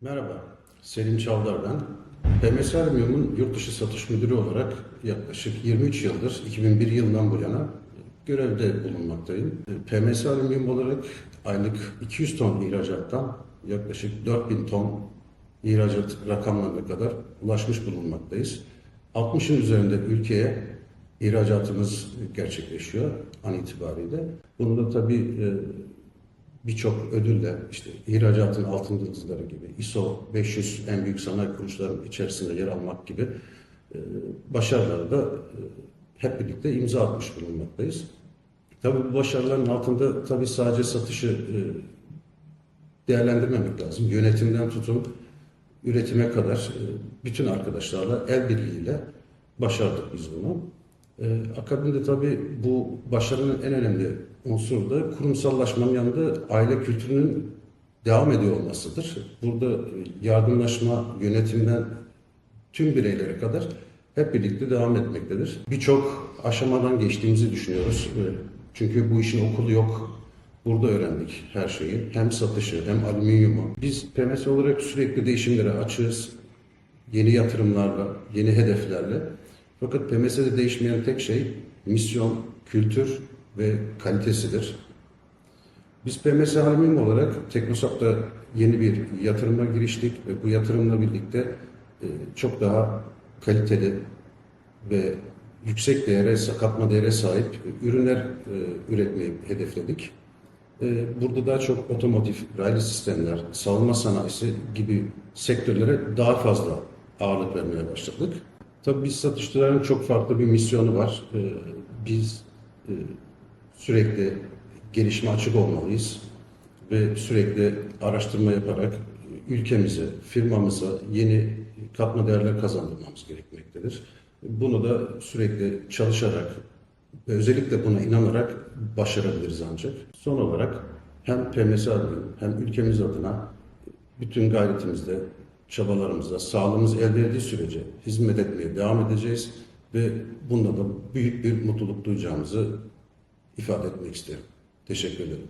Merhaba, Selim Çavdar ben. PMS Alüminyum'un yurt dışı satış müdürü olarak yaklaşık 23 yıldır, 2001 yılından bu yana görevde bulunmaktayım. PMS Alüminyum olarak aylık 200 ton ihracattan yaklaşık 4000 ton ihracat rakamlarına kadar ulaşmış bulunmaktayız. 60'ın üzerinde ülkeye ihracatımız gerçekleşiyor an itibariyle. Bunu da tabii e, birçok ödülle işte ihracatın altın yıldızları gibi ISO 500 en büyük sanayi kuruluşlarının içerisinde yer almak gibi e, başarıları da e, hep birlikte imza atmış bulunmaktayız. Tabii bu başarıların altında tabii sadece satışı e, değerlendirmemek lazım. Yönetimden tutun üretime kadar bütün arkadaşlarla el birliğiyle başardık biz bunu. E, akabinde tabii bu başarının en önemli unsuru da kurumsallaşmanın yanında aile kültürünün devam ediyor olmasıdır. Burada e, yardımlaşma yönetimden tüm bireylere kadar hep birlikte devam etmektedir. Birçok aşamadan geçtiğimizi düşünüyoruz. E, Çünkü bu işin okulu yok. Burada öğrendik her şeyi. Hem satışı hem alüminyumu. Biz PMS olarak sürekli değişimlere açığız. Yeni yatırımlarla, yeni hedeflerle. Fakat PMS'de değişmeyen tek şey misyon, kültür ve kalitesidir. Biz PMS Alüminyum olarak Teknosap'ta yeni bir yatırıma giriştik ve bu yatırımla birlikte e, çok daha kaliteli ve yüksek değere, katma değere sahip ürünler e, üretmeyi hedefledik. E, Burada daha çok otomotiv, raylı sistemler, savunma sanayisi gibi sektörlere daha fazla ağırlık vermeye başladık. Tabii biz satışçıların çok farklı bir misyonu var. E, Biz e, sürekli gelişme açık olmalıyız ve sürekli araştırma yaparak ülkemize, firmamıza yeni katma değerler kazandırmamız gerekmektedir. Bunu da sürekli çalışarak ve özellikle buna inanarak başarabiliriz ancak. Son olarak hem PMS adına hem ülkemiz adına bütün gayretimizde, çabalarımızda sağlığımız el verdiği sürece hizmet etmeye devam edeceğiz ve bunda da büyük bir mutluluk duyacağımızı ifade etmek isterim. Teşekkür ederim.